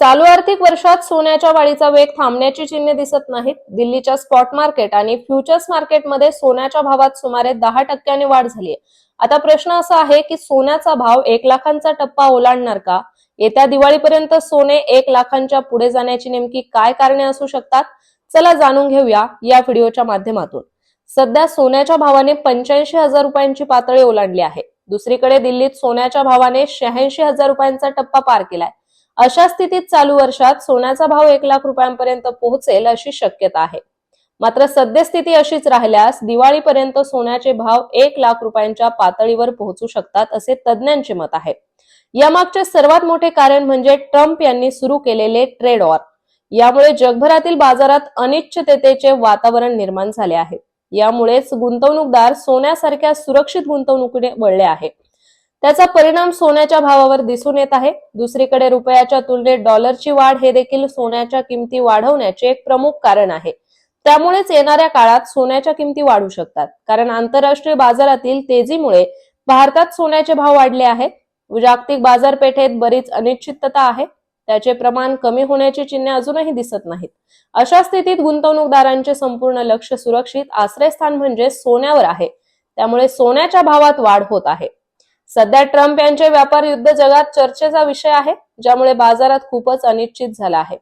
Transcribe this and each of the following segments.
चालू आर्थिक वर्षात सोन्याच्या वाढीचा वेग थांबण्याची चिन्हे दिसत नाहीत. दिल्लीच्या स्पॉट मार्केट आणि फ्युचर्स मार्केटमध्ये सोन्याच्या भावात सुमारे दहा टक्क्याने वाढ झाली आहे आता प्रश्न असा आहे की सोन्याचा भाव एक लाखांचा टप्पा ओलांडणार का? येत्या दिवाळीपर्यंत सोने एक लाखांच्या पुढे जाण्याची नेमकी काय कारणे असू शकतात? चला जाणून घेऊया या व्हिडिओच्या माध्यमातून. सध्या सोन्याच्या भावाने पंच्याऐंशी हजार रुपयांची पातळी ओलांडली आहे. दुसरीकडे दिल्लीत सोन्याच्या भावाने शहाऐंशी हजार रुपयांचा टप्पा पार केलाय. अशा स्थितीत चालू वर्षात सोन्याचा भाव एक लाख रुपयांपर्यंत पोहोचेल अशी शक्यता आहे. मात्र सद्यस्थिती अशीच राहिल्यास दिवाळीपर्यंत सोन्याचे भाव एक लाख रुपयांच्या पातळीवर पोहोचू शकतात असे तज्ज्ञांचे मत आहे. यामागचे सर्वात मोठे कारण म्हणजे ट्रम्प यांनी सुरू केलेले ट्रेड वॉर यामुळे जगभरातील बाजारात अनिश्चिततेचे वातावरण निर्माण झाले आहे. यामुळेच गुंतवणूकदार सोन्यासारख्या सुरक्षित गुंतवणुकीने वळले आहे. त्याचा परिणाम सोन्याच्या भावावर दिसून येत आहे. दुसरीकडे रुपयाच्या तुलनेत डॉलरची वाढ हे देखील सोन्याच्या किमती वाढवण्याचे एक प्रमुख कारण आहे. त्यामुळेच येणाऱ्या काळात सोन्याच्या किमती वाढू शकतात. कारण आंतरराष्ट्रीय बाजारातील तेजीमुळे भारतात सोन्याचे भाव वाढले आहेत. जागतिक बाजारपेठेत बरीच अनिश्चितता आहे. त्याचे प्रमाण कमी होण्याची चिन्हे अजूनही दिसत नाहीत. अशा स्थितीत गुंतवणूकदारांचे संपूर्ण लक्ष सुरक्षित आश्रयस्थान म्हणजे सोन्यावर आहे. त्यामुळे सोन्याच्या भावात वाढ होत आहे. सध्या ट्रम्प यांचे व्यापार युद्ध जगात चर्चेचा विषय आहे ज्यामुळे बाजारात खूपच अनिश्चित झाला आहे.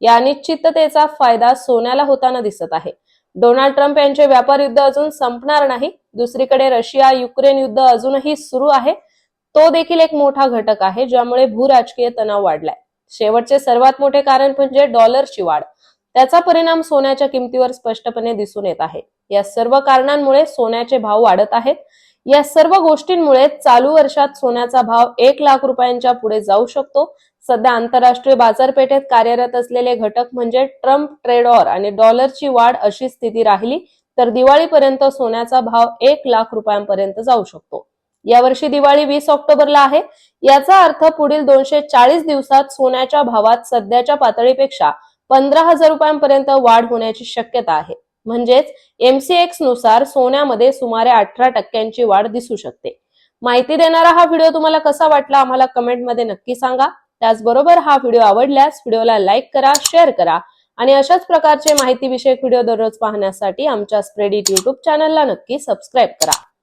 या अनिश्चिततेचा फायदा सोन्याला होताना दिसत आहे. डोनाल्ड ट्रम्प यांचे व्यापार युद्ध अजून संपणार नाही. दुसरीकडे रशिया युक्रेन युद्ध अजूनही सुरू आहे. तो देखील एक मोठा घटक आहे ज्यामुळे भूराजकीय तणाव वाढलाय. शेवटचे सर्वात मोठे कारण म्हणजे डॉलरची वाढ. त्याचा परिणाम सोन्याच्या किमतीवर स्पष्टपणे दिसून येत आहे. या सर्व कारणांमुळे सोन्याचे भाव वाढत आहेत. या सर्व गोष्टींमुळे चालू वर्षात सोन्याचा भाव एक लाख रुपयांच्या पुढे जाऊ शकतो. सध्या आंतरराष्ट्रीय बाजारपेठेत कार्यरत असलेले घटक म्हणजे ट्रम्प ट्रेडॉर आणि डॉलरची वाढ अशी स्थिती राहिली तर दिवाळीपर्यंत सोन्याचा भाव एक लाख रुपयांपर्यंत जाऊ शकतो. यावर्षी दिवाळी वीस ऑक्टोबरला आहे. याचा अर्थ पुढील दोनशे चाळीस दिवसात सोन्याच्या भावात सध्याच्या पातळीपेक्षा पंधरा हजार रुपयांपर्यंत वाढ होण्याची शक्यता आहे. म्हणजेच एमसीएक्सनुसार सोन्यामध्ये सुमारे अठरा टक्क्यांची वाढ दिसू शकते. माहिती देणारा हा व्हिडिओ तुम्हाला कसा वाटला आम्हाला कमेंटमध्ये नक्की सांगा. त्याचबरोबर हा व्हिडिओ आवडल्यास व्हिडिओला लाईक करा शेअर करा आणि अशाच प्रकारचे माहितीविषयक व्हिडिओ दररोज पाहण्यासाठी आमच्या स्प्रेडिट युट्यूब चॅनलला नक्की सबस्क्राईब करा.